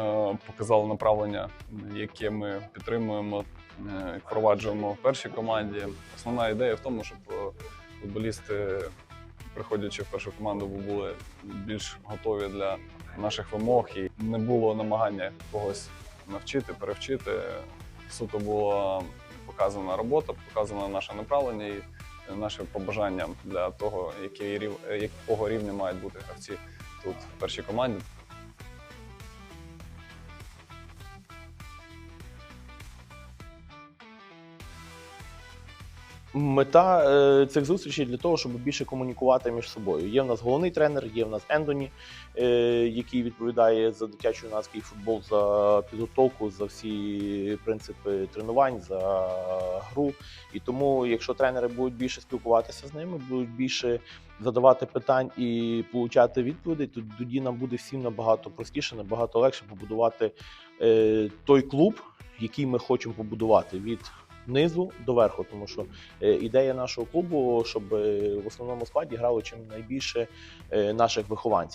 Е, Показали направлення, яке ми підтримуємо е, впроваджуємо в першій команді. Основна ідея в тому, щоб е, футболісти, приходячи в першу команду, були більш готові для наших вимог і не було намагання когось навчити, перевчити. Суто була показана робота, показано наше направлення наше побажання для того, який рів, якого рівня мають бути гравці тут в першій команді. Мета е, цих зустрічей для того, щоб більше комунікувати між собою. Є в нас головний тренер, є в нас Ендоні, е, який відповідає за дитячо-юнацький футбол, за підготовку, за всі принципи тренувань, за гру. І тому, якщо тренери будуть більше спілкуватися з ними, будуть більше задавати питань і получати відповіді, то тоді нам буде всім набагато простіше, набагато легше побудувати е, той клуб, який ми хочемо побудувати від низу до верху, тому що е, ідея нашого клубу, щоб е, в основному складі грало чим найбільше е, наших вихованців.